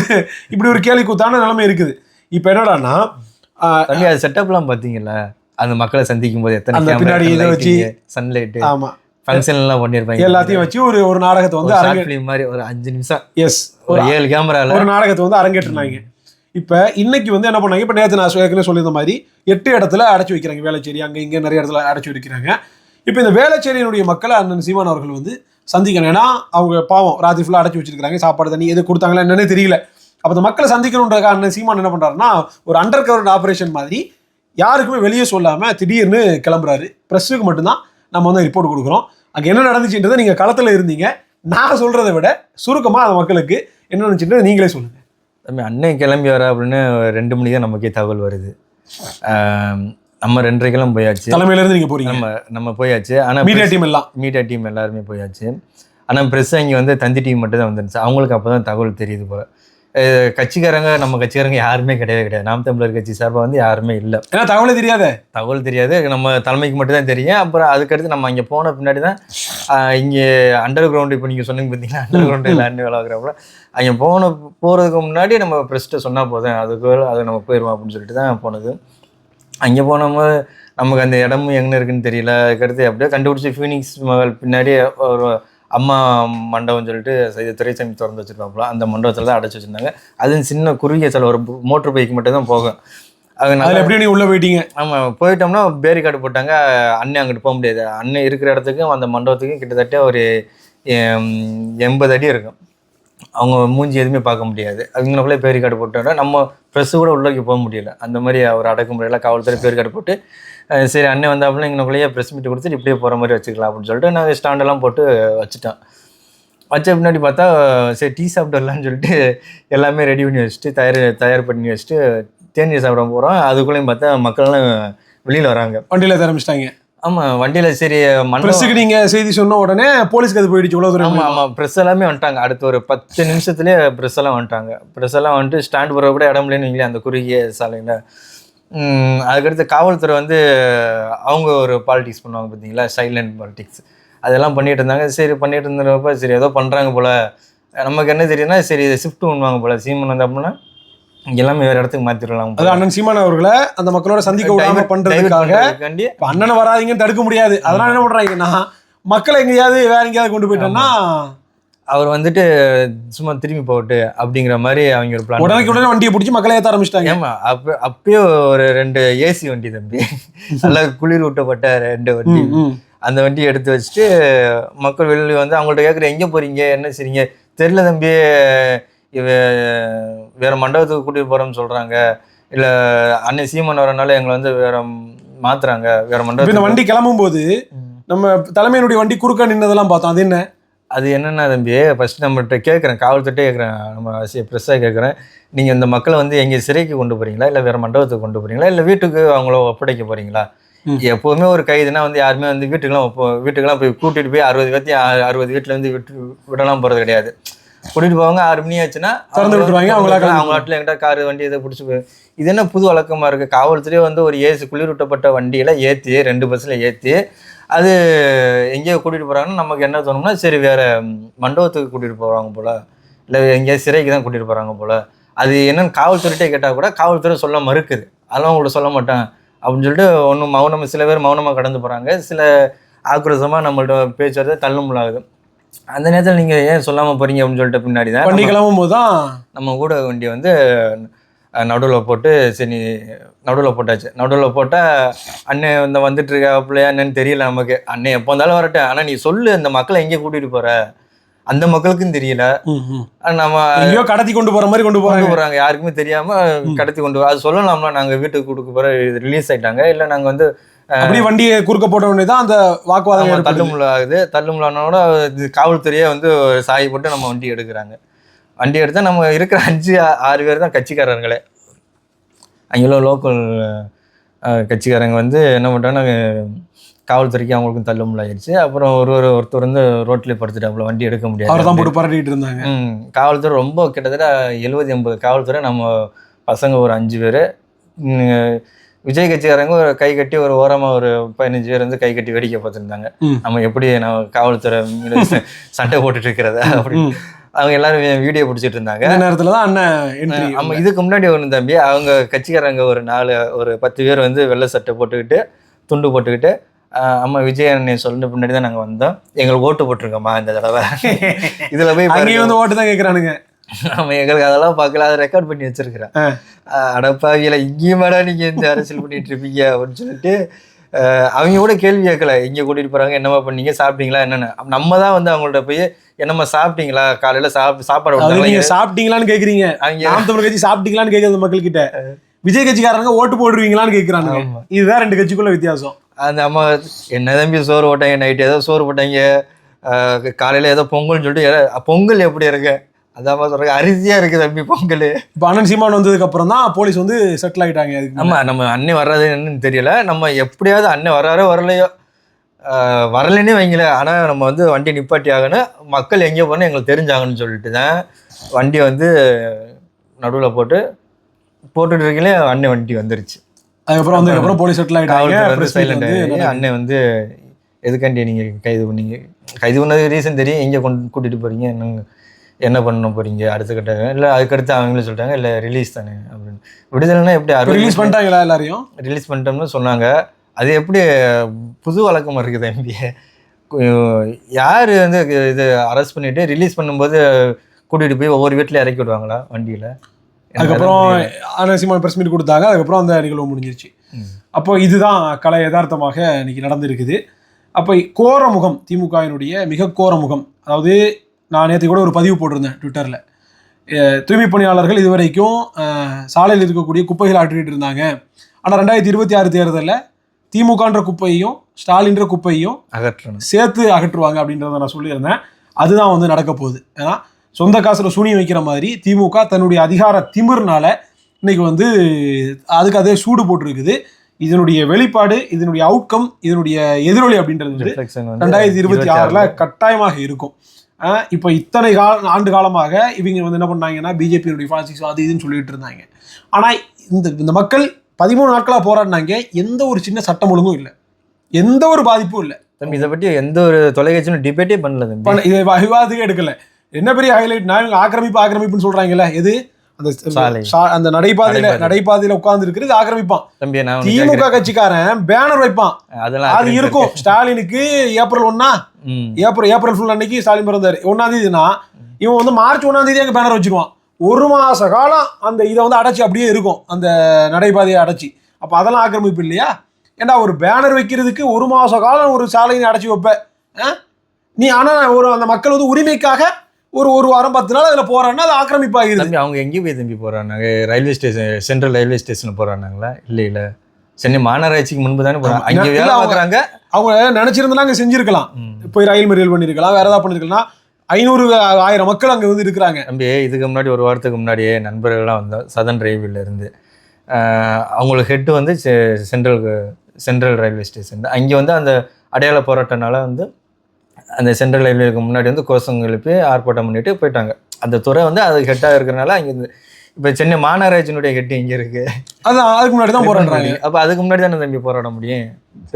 இப்படி ஒரு கேள்வி கூத்தான நிலைமை இருக்குது. இப்ப அது செட்டப்லாம் பாத்தீங்கல்ல? அந்த மக்களை சந்திக்கும் போது எத்தனை பின்னாடி இதை வச்சு- சன்லைட் ஆமா. ஃபங்க்ஷன் எல்லாம் பண்ணிருப்பாங்க. எல்லாத்தையும் வச்சு ஒரு ஒரு நாடகத்தை வந்து ஒரு அரங்கே short film மாதிரி ஒரு அஞ்சு நிமிஷம். எஸ் ஒரு ஏழு கேமரால ஒரு நாடகத்தை வந்து அரங்கேற்றினாங்க. இப்ப இன்னைக்கு வந்து என்ன பண்ணாங்க? இப்ப நேற்று நான் ஏற்கனவே சொல்லியிருந்த மாதிரி எட்டு இடத்துல அடைச்சு வைக்கிறாங்க. வேளச்சேரி அங்க இங்க நிறைய இடத்துல அடைச்சு வைக்கிறாங்க. இப்ப இந்த வேளச்சேரியினுடைய மக்களை அண்ணன் சீமான் அவர்கள் வந்து சந்திக்கணும். ஏன்னா அவங்க பாவம் ராத்திரி ஃபுல்லாக அடைச்சு வச்சிருக்காங்க சாப்பாடு தண்ணி எது கொடுத்தாங்களா என்னன்னே தெரியல. அப்ப இந்த மக்களை சந்திக்கணுன்றதுக்காக அண்ணன் சீமான் என்ன பண்றாருன்னா ஒரு அண்டர் கவர்ட் ஆபரேஷன் மாதிரி யாருக்குமே வெளியே சொல்லாம திடீர்னு கிளம்புறாரு. ப்ரெஸ்ஸுக்கு மட்டும்தான். நம்ம வந்து ரிப்போர்ட் கொடுக்குறோம். அங்க என்ன நடந்துச்சுன்றதை நீங்க களத்துல இருந்தீங்க. நான் சொல்றதை விட சுருக்கமா அந்த மக்களுக்கு என்ன நடந்துச்சுன்றதை நீங்களே சொல்லுங்க. தம்பி அண்ணன் கிளம்பி வர அப்படின்னு ரெண்டு மணிக்கு தான் நமக்கே தகவல் வருது. நம்ம ரெண்டரைக்கெல்லாம் போயாச்சு. தலைமையில இருந்து நீங்க போறீங்க. நம்ம நம்ம போயாச்சு. ஆனா மீடியா டீம் எல்லாம். மீடியா டீம் எல்லாருமே போயாச்சு. ஆனால் ப்ரெஸ் இங்கே வந்து தந்தி டீம் மட்டும் தான் வந்துருந்துச்சு. அவங்களுக்கு அப்போ தான் தகவல் தெரியுது போல. கட்சிக்காரங்க நம்ம கட்சிக்காரங்க யாருமே கிடையவே கிடையாது. நாம் தமிழர் கட்சி சார்பாக வந்து யாருமே இல்லை. ஏன்னா தகவலே தெரியாத? தகவல் தெரியாது. நம்ம தலைமைக்கு மட்டும் தான் தெரியும். அப்புறம் அதுக்கடுத்து நம்ம அங்கே போன பின்னாடி தான் இங்கே அண்டர் கிரவுண்டு இப்போ நீங்கள் சொன்னீங்க பார்த்தீங்கன்னா அண்டர் கிரவுண்டு எல்லாருமே விளாட்றப்ப அங்கே போன போகிறதுக்கு முன்னாடி நம்ம ப்ரெஸ்ட்டை சொன்னால் போதும். அதுக்கு அது நம்ம போயிடுவோம் அப்படின்னு சொல்லிட்டு தான் போனது. அங்கே போனோம்போது நமக்கு அந்த இடமும் எங்கே இருக்குன்னு தெரியல. அதுக்கடுத்து அப்படியே கண்டுபிடிச்சி ஃபீனிக்ஸ் மகள் பின்னாடி ஒரு அம்மா மண்டபம் சொல்லிட்டு இது துறைசாமி திறந்து வச்சிருப்பாப்புல அந்த மண்டபத்தில் தான் அடைச்சி வச்சிருந்தாங்க. அதுவும் சின்ன குறுகிய சில ஒரு மோட்டர் பைக் மட்டும் தான் போகும். அது அதுல எப்படி நீ உள்ள போயிட்டீங்க? ஆமாம் போயிட்டோம்னா பேரிகார்டு போட்டாங்க. அண்ணன் அங்கிட்டு போக முடியாது. அண்ணன் இருக்கிற இடத்துக்கும் அந்த மண்டபத்துக்கும் கிட்டத்தட்ட ஒரு எண்பது அடி இருக்கும். அவங்க மூஞ்சி எதுவுமே பார்க்க முடியாது. அவங்களுக்குள்ளே பேரிகார்டு போட்டோம்னா நம்ம ப்ரெஸ்ஸு கூட உள்ளே போக முடியல. அந்த மாதிரி அவர் அடக்குமுறையில் காவல்துறை பேரிகார்டு போட்டு சரி அண்ணன் வந்தாப்புல இங்கனக்குள்ளேயே ப்ரெஸ் மீட் கொடுத்துட்டு இப்படியே போகிற மாதிரி வச்சுக்கலாம் அப்படின்னு சொல்லிட்டு நான் ஸ்டாண்டெல்லாம் போட்டு வச்சுட்டேன். வச்ச பின்னாடி பார்த்தா சரி டீ சாப்பிடலாம்னு சொல்லிட்டு எல்லாமே ரெடி பண்ணி வச்சுட்டு தயார் தயார் பண்ணி வச்சுட்டு தேநீர் சாப்பிட போகிறோம் அதுக்குள்ளேயும் பார்த்தா மக்கள்லாம் வெளியில் வராங்க. வண்டியில திறமிச்சிட்டாங்க ஆமாம் வண்டியில் சரி மண்டபம் பிரஸுக்கு நீங்க செய்தி சொன்ன உடனே போலீஸ்க்கு அது போயிடுச்சு உளவு துறை ஆமாம். ஆமாம் ப்ரெஸ் எல்லாமே வந்துட்டாங்க. அடுத்த ஒரு பத்து நிமிஷத்துலேயே ப்ரெஸ் எல்லாம் வந்துட்டாங்க. ப்ரெஸ் எல்லாம் வந்துட்டு ஸ்டாண்ட் போகிற கூட இடம் இல்லைன்னு வைங்களேன் அந்த குறுகிய சாலையில். அதுக்கடுத்து காவல்துறை வந்து அவங்க ஒரு பாலிடிக்ஸ் பண்ணுவாங்க பார்த்தீங்களா? சைலண்ட் பாலிடிக்ஸ் அதெல்லாம் பண்ணிட்டு இருந்தாங்க. சரி பண்ணிட்டு இருந்தப்ப சரி ஏதோ பண்ணுறாங்க போல். நமக்கு என்ன தெரியும்னா சரி இதை ஷிஃப்ட் பண்ணுவாங்க போல். சீமன் வந்து அப்படின்னா எல்லாமே வேறு இடத்துக்கு மாற்றிடலாம் அது அண்ணன் சீமான் அவர்களை அந்த மக்களோட சந்திக்க விடாம பண்றதுக்காக அண்ணனை வராதீங்கன்னு தடுக்க முடியாது. அதனால என்ன பண்றாங்கன்னா மக்களை எங்கேயாவது வேற எங்கேயாவது கொண்டு போயிட்டோம்னா அவர் வந்துட்டு சும்மா திரும்பி போகட்டு அப்படிங்கிற மாதிரி அவங்க ஒரு பிளான் உடனே உடனே வண்டியை பிடிச்சி மக்களை ஏத்த ஆரம்பிச்சிட்டாங்க. ஏமா அப்ப அப்பயே ஒரு ரெண்டு ஏசி வண்டி தம்பி. நல்லா குளிர் ஊட்டப்பட்ட ரெண்டு வண்டி. அந்த வண்டியை எடுத்து வச்சுட்டு மக்கள் வெளியே வந்து அவங்கள்ட்ட கேட்குற எங்கே போறீங்க? என்ன செய்றீங்க? தெரியல தம்பி. இவ வேற மண்டபத்துக்கு கூட்டிட்டு போறோம்னு சொல்றாங்க. இல்ல அன்னை சீமன் வரனால எங்களை வந்து வேற மாத்துறாங்க. வேற இப்ப இந்த வண்டி கிளம்பும் போது நம்ம தலைமையினுடைய வண்டி குறுக்க நின்னதெல்லாம் பார்த்தோம். அது என்ன? அது என்னென்ன தம்பி ஃபர்ஸ்ட் நம்மகிட்ட கேட்குறேன் காவல்துறையிட்டே கேட்குறேன் நம்ம ப்ரெஸ்ஸாக கேட்குறேன். நீங்கள் இந்த மக்களை வந்து எங்கே சிறைக்கு கொண்டு போகிறீங்களா இல்லை வேறு மண்டபத்துக்கு கொண்டு போகிறீங்களா இல்லை வீட்டுக்கு அவங்கள ஒப்படைக்க போகிறீங்களா. எப்போவுமே ஒரு கைதுனா வந்து யாருமே வந்து வீட்டுக்கெல்லாம் ஒப்ப வீட்டுக்கெல்லாம் போய் கூட்டிகிட்டு போய் அறுபது பேர்த்தையும் அறுபது வீட்டில் வந்து விட்டு விடலாம் போகிறது கிடையாது. கூட்டிகிட்டு போவாங்க ஆறு மணி ஆச்சுன்னா திறந்து விட்டுருவாங்க, அவங்களா அவங்க நாட்டில் எங்கிட்ட கார் வண்டி எதை பிடிச்சி போய். இது என்ன புது வழக்கமாக இருக்குது காவல்துறையே வந்து ஒரு ஏசி குளிரூட்டப்பட்ட வண்டியில் ஏற்றி ரெண்டு பஸ்ஸில் ஏற்றி அது எங்கேயோ கூட்டிகிட்டு போகிறாங்கன்னா நமக்கு என்ன தோணும்னா சரி வேறு மண்டபத்துக்கு கூட்டிகிட்டு போகிறாங்க போல். இல்லை எங்கேயோ சிறைக்கு தான் கூட்டிகிட்டு போகிறாங்க போல். அது என்னன்னு காவல்துறையிட்டே கேட்டால் கூட காவல்துறை சொல்ல மறுக்குது. அதெல்லாம் உங்கள்ட்ட சொல்ல மாட்டேன் அப்படின்னு சொல்லிட்டு ஒன்றும் மௌனம் சில பேர் மௌனமாக கடந்து போகிறாங்க சில ஆக்ரோஷமாக நம்மள்ட்ட பேச்சுவார்த்தை தள்ளுமுள்ளாகுது. அந்த நேரத்தில் நீங்கள் ஏன் சொல்லாமல் போகிறீங்க அப்படின்னு சொல்லிட்டு பின்னாடி தான் நம்ம- கிளம்பும் போது தான் நம்ம ஊடக வண்டி வந்து நடுவில் போட்டு சரி நடுவில் போட்டாச்சு. நடுவில் போட்டால் அண்ணன் இந்த வந்துட்டு இருக்காப்புலையா என்னன்னு தெரியல நமக்கு. அண்ணன் எப்போ வந்தாலும் வரட்டும் ஆனால் நீ சொல்லு இந்த மக்களை எங்கே கூட்டிகிட்டு போகிற அந்த மக்களுக்கும் தெரியல. நம்ம எங்கேயோ கடத்தி கொண்டு போற மாதிரி கொண்டு போறாங்க. போகிறாங்க யாருக்குமே தெரியாமல் கடத்தி கொண்டு அது சொல்லலாம்ல. நாங்கள் வீட்டுக்கு கொடுக்க போகிற ரிலீஸ் ஆயிட்டாங்க. இல்லை நாங்கள் வந்து அப்படியே வண்டியை குறுக்க போட்ட உடனே தான் அந்த வாக்குவாதம். தள்ளுமுள்ள ஆகுது. தள்ளுமுள்ளானோட இது காவல்துறையே வந்து ஒரு சாய் போட்டு நம்ம வண்டி எடுக்கிறாங்க. வண்டி எடுத்தால் நம்ம இருக்கிற அஞ்சு ஆறு பேர் தான் கட்சிக்காரங்களே அங்கெல்லாம் லோக்கல் கட்சிக்காரங்க வந்து என்ன பண்ணிட்டாங்கன்னா காவல்துறைக்கு அவங்களுக்கும் தள்ளுமுள்ள ஆயிடுச்சு அப்புறம் ஒரு ஒரு ஒருத்தர் வந்து ரோட்லேயே படுத்துட்டாப்புல வண்டி எடுக்க அவரை தான் முடியாது போட்டு பரட்டிட்டு இருந்தாங்க. ம் காவல்துறை ரொம்ப கிட்டத்தட்ட எழுபது எண்பது காவல்துறை நம்ம பசங்க ஒரு அஞ்சு பேர். விஜய் கட்சிக்காரங்க ஒரு கை கட்டி ஒரு ஓரமாக ஒரு பதினஞ்சு பேர் வந்து கை கட்டி வேடிக்கை பார்த்துருந்தாங்க. நம்ம எப்படி நம்ம காவல்துறை சண்டை போட்டுட்டு இருக்கிறத அப்படி. அவங்க எல்லாரும் வீடியோ பிடிச்சிட்டு இருந்தாங்க. இந்த நேரத்துல தான் அண்ணன் நம்ம இதுக்கு முன்னாடி ஒன்று தம்பி அவங்க கட்சிக்காரங்க ஒரு நாலு ஒரு பத்து பேர் வந்து வெள்ளை சட்டை போட்டுக்கிட்டு துண்டு போட்டுக்கிட்டு அம்மா விஜய் அண்ணன் சொல்லிட்டு பின்னாடி தான் நாங்கள் வந்தோம். எங்களுக்கு ஓட்டு போட்டிருக்கோம்மா இந்த தடவை. இதுல போய் அங்கேயும். வந்து ஓட்டு தான் கேக்குறானுங்க. அவன் எங்களுக்கு அதெல்லாம் பார்க்கல அதை ரெக்கார்ட் பண்ணி வச்சிருக்கிறேன். அடப்பாவியில இங்கேயும் மேடா நீங்க இந்த அரசியல் பண்ணிட்டு இருப்பீங்க அப்படின்னு சொல்லிட்டு அவங்க கூட கேள்வி கேட்கல. இங்க கூட்டிட்டு போறாங்க என்னம்மா பண்ணீங்க சாப்பிட்டீங்களா என்னன்னு. நம்ம தான் வந்து அவங்கள்ட்ட போய் என்னம்மா சாப்பிட்டீங்களா? காலையில சாப் சாப்பாடு அது நீங்க கொடுத்தாங்களா? சாப்பிட்டீங்களான்னு கேக்குறீங்க. அவங்க நாம் தமிழ் கட்சி சாப்பிட்டீங்களான்னு கேக்குறது மக்கள் கிட்ட விஜய் கட்சிக்காரங்க ஓட்டு போடுவீங்களான்னு கேக்குறானுங்க. ஆமா. இதுதான் ரெண்டு கட்சிக்குள்ள வித்தியாசம். அந்த அம்மா என்ன தம்பி சோறு போட்டாங்க நைட்டு ஏதோ சோறு போட்டாங்க. காலையில ஏதோ பொங்கல்னு சொல்லிட்டு பொங்கல் எப்படி இருக்கு? அதான் சொல்றாங்க அரிசியா இருக்கு தம்பி பொங்கல். இப்ப அண்ணன் சீமான் வந்ததுக்கு அப்புறம் தான் போலீஸ் வந்து செட்டில் ஆயிட்டாங்க அதுக்கு ஆமா நம்ம அண்ணன் வர்றது என்னன்னு தெரியல. நம்ம எப்படியாவது அண்ணன் வர்றாரோ வரலையோ வரலைன்னே வைங்களேன். ஆனா நம்ம வந்து வண்டி நிப்பாட்டி ஆகணும். மக்கள் எங்கே போனால் எங்களுக்கு தெரிஞ்சாங்கன்னு சொல்லிட்டு தான் வண்டியை வந்து நடுவில் போட்டு போட்டுட்டு இருக்கீங்களே அண்ணன் வண்டி வந்துருச்சு. அதுக்கப்புறம் வந்ததுக்கு அப்புறம் போலீஸ் செட்டில் meet சைலண்ட். அண்ணன் வந்து எதுக்காண்டி நீங்கள் கைது பண்ணீங்க? கைது பண்ணது ரீசன் தெரியும். எங்கே கொண்டு கூட்டிகிட்டு போகிறீங்க என்னங்க? என்ன பண்ண போறீங்க? அடுத்த கட்ட இல்லை அதுக்கடுத்து அவங்களே சொல்லிட்டாங்க இல்லை ரிலீஸ் தானே அப்படின்னு. விடுதலைன்னா எப்படி ரிலீஸ் பண்ணிட்டாங்களா எல்லாரையும்? ரிலீஸ் பண்ணிட்டோம்னு சொன்னாங்க. அது எப்படி புது வழக்கமாக இருக்குது எம்பி யார் வந்து இது அரெஸ்ட் பண்ணிட்டு ரிலீஸ் பண்ணும்போது கூட்டிகிட்டு போய் ஒவ்வொரு வீட்டில் இறக்கி விடுவாங்களா வண்டியில்? அதுக்கப்புறம் அண்ணன் சீமான் பிரஸ் மீட் கொடுத்தாங்க. அதுக்கப்புறம் அந்த நிகழ்வு முடிஞ்சிருச்சு. அப்போ இதுதான் கலை யதார்த்தமாக இன்னைக்கு நடந்திருக்குது. அப்போ கோர முகம் திமுகவினுடைய மிக கோர முகம் அதாவது நான் நேற்று கூட ஒரு பதிவு போட்டிருந்தேன் ட்விட்டரில். தூய்மை பணியாளர்கள் இதுவரைக்கும் அஹ், சாலையில் இருக்கக்கூடிய குப்பைகளை அகற்றிட்டு இருந்தாங்க. ஆனால் ரெண்டாயிரத்தி இருபத்தி ஆறு தேர்தலில் திமுகன்ற குப்பையும் ஸ்டாலின்ற குப்பையும் அகற்றணும். சேர்த்து அகற்றுவாங்க அப்படின்றத நான் சொல்லியிருந்தேன். அதுதான் வந்து நடக்க போகுது. ஏன்னா சொந்த காசுல சூனியம் வைக்கிற மாதிரி திமுக தன்னுடைய அதிகார திமிர்னால இன்னைக்கு வந்து அதுக்கு அதே சூடு போட்டிருக்குது. இதனுடைய வெளிப்பாடு இதனுடைய அவுட்கம் இதனுடைய எதிரொலி அப்படின்றது வந்து ரெண்டாயிரத்தி இருபத்தி ஆறுல. கட்டாயமாக இருக்கும். இப்போ இத்தனை கால ஆண்டு காலமாக இவங்க வந்து என்ன பண்ணாங்கன்னா பிஜேபியுடைய பாலிசிக்ஸ் அது இதுன்னு சொல்லிட்டு இருந்தாங்க. ஆனா இந்த இந்த மக்கள் பதிமூணு நாட்களா போராடினாங்க. எந்த ஒரு சின்ன சட்டம் ஒழுங்கும் இல்லை. எந்த ஒரு பாதிப்பும் இல்லை. தம்பி இதை பற்றி எந்த ஒரு தொலைக்காட்சியும் டிபேட்டே பண்ணல இதை விவாதத்துக்கே எடுக்கல. என்ன பெரிய ஹைலைட் நான் இவங்க ஆக்கிரமிப்பு ஆக்கிரமிப்புன்னு சொல்றாங்கல்ல. எது? அந்த அந்த நடைபாதையில நடைபாதை. நடைபாதையில உட்கார்ந்து இருக்கிறது ஆக்கிரமிப்பான் திமுக. கட்சிக்காரன் பேனர் வைப்பான். அது இருக்கும். இருக்கு. ஸ்டாலினுக்கு ஏப்ரல் ஒன்னா. ஏப்ரல் ஏப்ரல் ஃபுல் அன்னைக்கு ஸ்டாலின் பிறந்தாரு. ஒன்னாம் தேதினா இவன் வந்து மார்ச் ஒன்னாம் தேதி அங்க பேனர் வச்சிருவான். ஒரு மாச காலம் அந்த இதை வந்து அடைச்சி அப்படியே இருக்கும். அந்த நடைபாதையை அடைச்சி. அப்ப அதெல்லாம் ஆக்கிரமிப்பு இல்லையா? ஏண்டா ஒரு பேனர் வைக்கிறதுக்கு ஒரு மாச காலம் ஒரு சாலையை அடைச்சி வைப்ப? நீ ஆனா ஒரு அந்த மக்கள் வந்து உரிமைக்காக ஒரு ஒரு வாரம் பத்து நாள் அதுல போறான்னா அது ஆக்கிரமிப்பாகிருது தம்பி அவங்க எங்கே போய் தம்பி போறாங்க railway station central railway station போறானுங்களா? இல்லை இல்லை. சென்னை மாநகராட்சிக்கு முன்பு தானே போறாங்க. ஆமா. அங்க வேலை அவங்க- பார்க்குறாங்க. அவங்க நினைச்சிருந்தா அங்க செஞ்சிருக்கலாம். போய் ரயில் மறியல் பண்ணிருக்கலாம் வேற ஏதாவது பண்ணிருக்கலாம். ஐநூறு ஆயிரம் மக்கள் அங்க வந்து இருக்கிறாங்க. தம்பி இதுக்கு முன்னாடி ஒரு வாரத்துக்கு முன்னாடியே நண்பர்கள்லாம் வந்தோம் சதன் ரயில்வேல இருந்து. அவங்களுக்கு ஹெட் வந்து செ- சென்ட்ரல் சென்ட்ரல் ரயில்வே ஸ்டேஷன். அங்கே வந்து அந்த அடையாள போராட்டனால வந்து அந்த சென்ட்ரல் ரயில்வேக்கு முன்னாடி வந்து கோஷம் எழுப்பி ஆர்ப்பாட்டம் பண்ணிட்டு போயிட்டாங்க. அந்த துறை வந்து அது ஹெட்டாக இருக்கிறனால அங்கே இருந்து இப்போ சென்னை மாநகராட்சியினுடைய ஹெட் இங்கே இருக்கு. அதான் அதுக்கு முன்னாடி தான் போராடுறாங்க. அப்போ அதுக்கு முன்னாடி தானே தம்பி போராட முடியும்?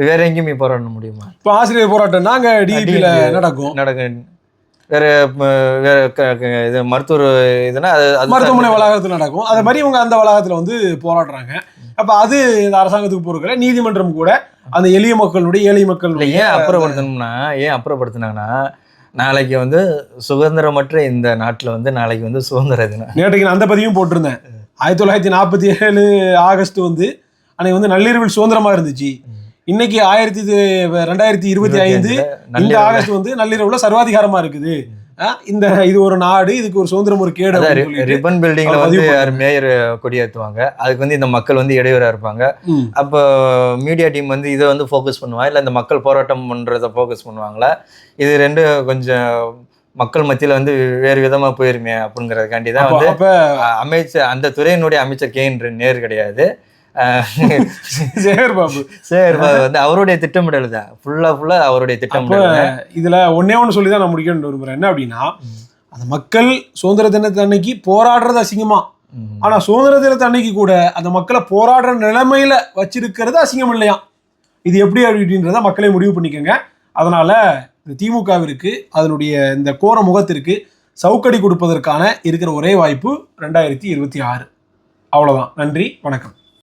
வேற எங்கேயுமே போராட முடியுமா? இப்போ ஆசிரியர் போராட்டம்னா அங்க டிஇபில நடக்கும். நடக்க வேற இது மருத்துவர் இதுனா அது மருத்துவமனை வளாகத்தில் நடக்கும். அதே மாதிரி இவங்க அந்த வளாகத்துல வந்து போராடுறாங்க. அப்ப அது இந்த அரசாங்கத்துக்கு பொறுக்கல. நீதிமன்றம் கூட அந்த எளிய மக்களுடைய ஏழை இல்லை மக்களுடைய ஏன் அப்புறப்படுத்தணும்னா ஏன் அப்புறப்படுத்தினாங்கன்னா நாளைக்கு வந்து சுதந்திரமற்ற இந்த நாட்டில் வந்து நாளைக்கு வந்து சுதந்திர தினம். நேற்றைக்கு நான் அந்த பதிவையும் போட்டிருந்தேன். ஆயிரத்தி தொள்ளாயிரத்தி நாற்பத்தி ஏழு ஆகஸ்ட் வந்து அன்னைக்கு வந்து நள்ளிரவில் சுதந்திரமா இருந்துச்சு. இன்னைக்கு ஆயிரத்தி ரெண்டாயிரத்தி இருபத்தி ஐந்து இந்த ஆகஸ்ட் வந்து நள்ளிரவுல சர்வாதிகாரமா இருக்குது. இந்த இது ஒரு நாடு இதுக்கு ஒரு சுதந்திரம் ஒரு கேடு. ரிப்பன் பில்டிங்ல வந்து மேயர் கொடியேற்றுவாங்க அதுக்கு வந்து இந்த மக்கள் வந்து இடையூறா இருப்பாங்க. அப்போ மீடியா டீம் வந்து இதை வந்து ஃபோக்கஸ் பண்ணுவா? இல்லை இந்த மக்கள் போராட்டம் பண்றதை ஃபோக்கஸ் பண்ணுவாங்களா? இது ரெண்டு கொஞ்சம் மக்கள் மத்தியில வந்து வேறு விதமா போயிருமே அப்படிங்கறதுக்காண்டி தான் வந்து அமைச்சர் அந்த துறையினுடைய அமைச்சர் கே என் நேர் கிடையாது. சேகர் பாபு. சரி வந்து அவருடைய திட்டமிடல் தான் ஃபுல்லா ஃபுல்லா அவருடைய திட்டமிடல். இதுல ஒன்னே ஒன்று சொல்லி தான் நான் முடிக்கணும்னு விரும்புறேன். என்ன அப்படின்னா அந்த மக்கள் சுதந்திர தினத்து அன்னைக்கு போராடுறது அசிங்கமா. ஆனா சுதந்திர தினத்து அன்னைக்கு கூட அந்த மக்களை போராடுற நிலைமையில வச்சிருக்கிறது அசிங்கம் இல்லையா? இது எப்படி அப்படின்றத மக்களே முடிவு பண்ணிக்கோங்க. அதனால இந்த திமுகவிற்கு அதனுடைய இந்த கோர முகத்திற்கு சவுக்கடி கொடுப்பதற்கான இருக்கிற ஒரே வாய்ப்பு ரெண்டாயிரத்தி இருபத்தி ஆறு. அவ்வளவுதான். நன்றி. வணக்கம்.